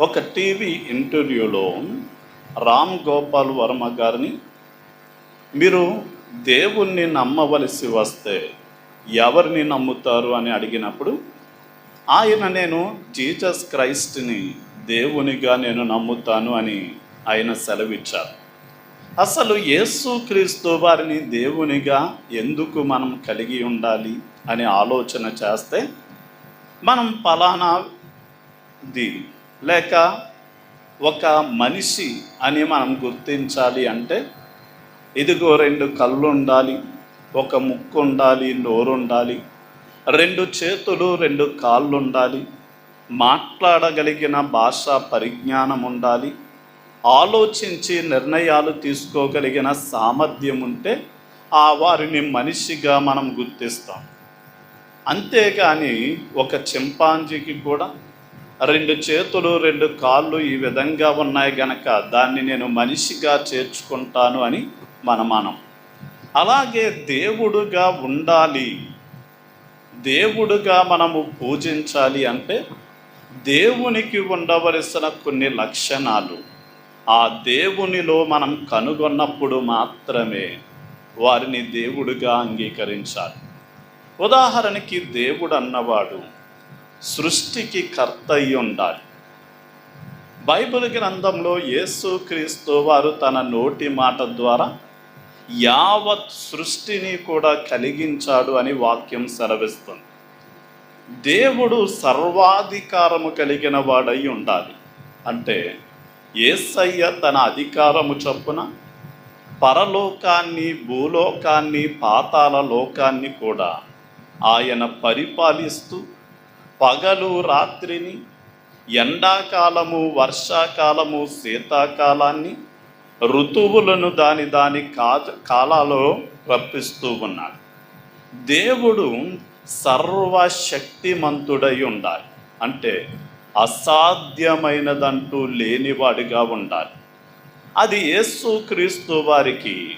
ఒక టీవీ ఇంటర్వ్యూలో రామ్ గోపాల్ వర్మ గారిని మీరు దేవుణ్ణి నమ్మవలసి వస్తే ఎవరిని నమ్ముతారు అని అడిగినప్పుడు ఆయన నేను జీసస్ క్రైస్ట్ని దేవునిగా నేను నమ్ముతాను అని ఆయన సెలవిచ్చారు. అసలు యేసుక్రీస్తు వారిని దేవునిగా ఎందుకు మనం కలిగి ఉండాలి అని ఆలోచన చేస్తే మనం పలానాది లేక ఒక మనిషి అని మనం గుర్తించాలి అంటే ఇదిగో రెండు కళ్ళు ఉండాలి ఒక ముక్కు ఉండాలి నోరు ఉండాలి రెండు చేతులు రెండు కాళ్ళు ఉండాలి మాట్లాడగలిగిన భాషా పరిజ్ఞానం ఉండాలి ఆలోచించి నిర్ణయాలు తీసుకోగలిగిన సామర్థ్యం ఉంటే ఆ వారిని మనిషిగా మనం గుర్తిస్తాం. అంతేగాని ఒక చింపాంజీకి కూడా రెండు చేతులు రెండు కాళ్ళు ఈ విధంగా ఉన్నాయి గనక దాన్ని నేను మనిషిగా చేర్చుకుంటాను అని మన మనం అలాగే దేవుడుగా ఉండాలి. దేవుడుగా మనము పూజించాలి అంటే దేవునికి ఉండవలసిన కొన్ని లక్షణాలు. ఆ దేవునిలో మనం కనుగొన్నప్పుడు మాత్రమే వారిని దేవుడుగా అంగీకరించాలి. ఉదాహరణకి దేవుడు అన్నవాడు సృష్టికి కర్త అయి ఉండాలి బైబిల్ గ్రంథంలో యేసుక్రీస్తు వారు తన నోటి మాట ద్వారా యావత్ సృష్టిని కూడా కలిగించాడు అని వాక్యం సెలవిస్తుంది. దేవుడు సర్వాధికారము కలిగిన వాడై ఉండాలి. అంటే ఏసయ్య తన అధికారము చొప్పున పరలోకాన్ని భూలోకాన్ని పాతాల లోకాన్ని కూడా ఆయన పరిపాలిస్తూ పగలు రాత్రిని ఎండాకాలము వర్షాకాలము శీతాకాలాన్ని ఋతువులను దాని దాని కా కాలాలో రప్పిస్తూ ఉన్నాడు. దేవుడు సర్వశక్తిమంతుడై ఉండాలి. అంటే అసాధ్యమైనదంటూ లేనివాడిగా ఉండాలి. అది యేసుక్రీస్తు వారికి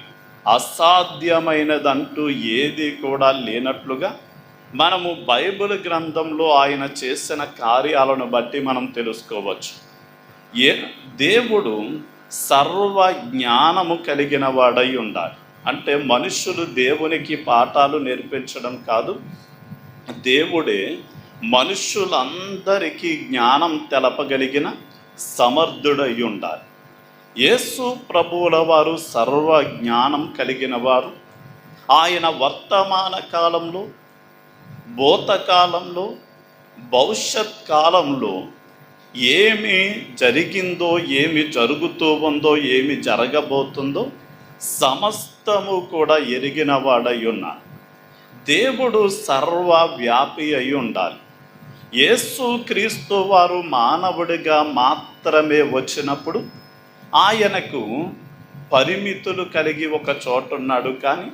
అసాధ్యమైనదంటూ ఏది కూడా లేనట్లుగా మనము బైబిల్ గ్రంథంలో ఆయన చేసిన కార్యాలను బట్టి మనం తెలుసుకోవచ్చు. ఏ దేవుడు సర్వ జ్ఞానము కలిగిన వాడై ఉండాలి. అంటే మనుషులు దేవునికి పాఠాలు నేర్పించడం కాదు. దేవుడే మనుషులందరికీ జ్ఞానం తెలపగలిగిన సమర్థుడై ఉండాలి. యేసు ప్రభువుల వారు సర్వ జ్ఞానం కలిగిన వారు. ఆయన వర్తమాన కాలంలో భూతకాలంలో భవిష్యత్ కాలంలో ఏమి జరిగిందో ఏమి జరుగుతూ ఉందో ఏమి జరగబోతుందో సమస్తము కూడా ఎరిగిన వాడై ఉన్నాడు. దేవుడు సర్వవ్యాపి అయి ఉండాలి. యేసు క్రీస్తు వారు మానవుడిగా మాత్రమే వచ్చినప్పుడు ఆయనకు పరిమితులు కలిగి ఒక చోటున్నాడు కానీ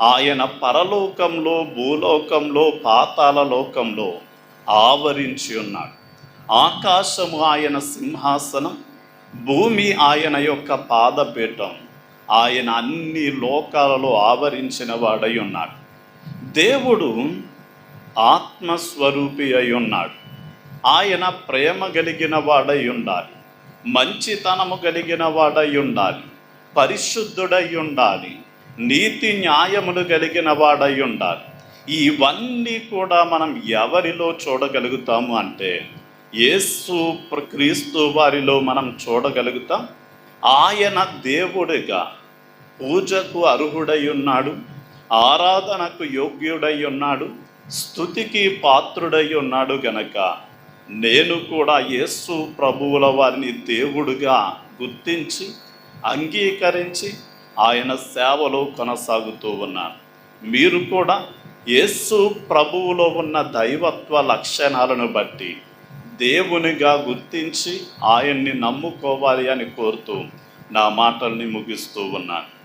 ఆయన పరలోకంలో భూలోకంలో పాతాల లోకంలో ఆవరించి ఉన్నాడు. ఆకాశము ఆయన సింహాసనం భూమి ఆయన యొక్క పాదపీఠం. ఆయన అన్ని లోకాలలో ఆవరించిన వాడై ఉన్నాడు. దేవుడు ఆత్మస్వరూపి అయి ఉన్నాడు. ఆయన ప్రేమ కలిగిన వాడై ఉండాలి. మంచితనము కలిగిన వాడై ఉండాలి. పరిశుద్ధుడై ఉండాలి. నీతి న్యాయములు కలిగిన వాడై ఉండాలి ఇవన్నీ కూడా మనం ఎవరిలో చూడగలుగుతాము అంటే యేసు క్రీస్తు వారిలో మనం చూడగలుగుతాం. ఆయన దేవుడిగా పూజకు అర్హుడై ఉన్నాడు ఆరాధనకు యోగ్యుడై ఉన్నాడు స్థుతికి పాత్రుడై ఉన్నాడు గనక నేను కూడా యేసు ప్రభువుల వారిని దేవుడుగా గుర్తించి అంగీకరించి ఆయన సేవలో కొనసాగుతూ ఉన్నాను మీరు కూడా యేసు ప్రభువులో ఉన్న దైవత్వ లక్షణాలను బట్టి దేవునిగా గుర్తించి ఆయన్ని నమ్ముకోవాలి అని కోరుతూ నా మాటల్ని ముగిస్తూ ఉన్నాను.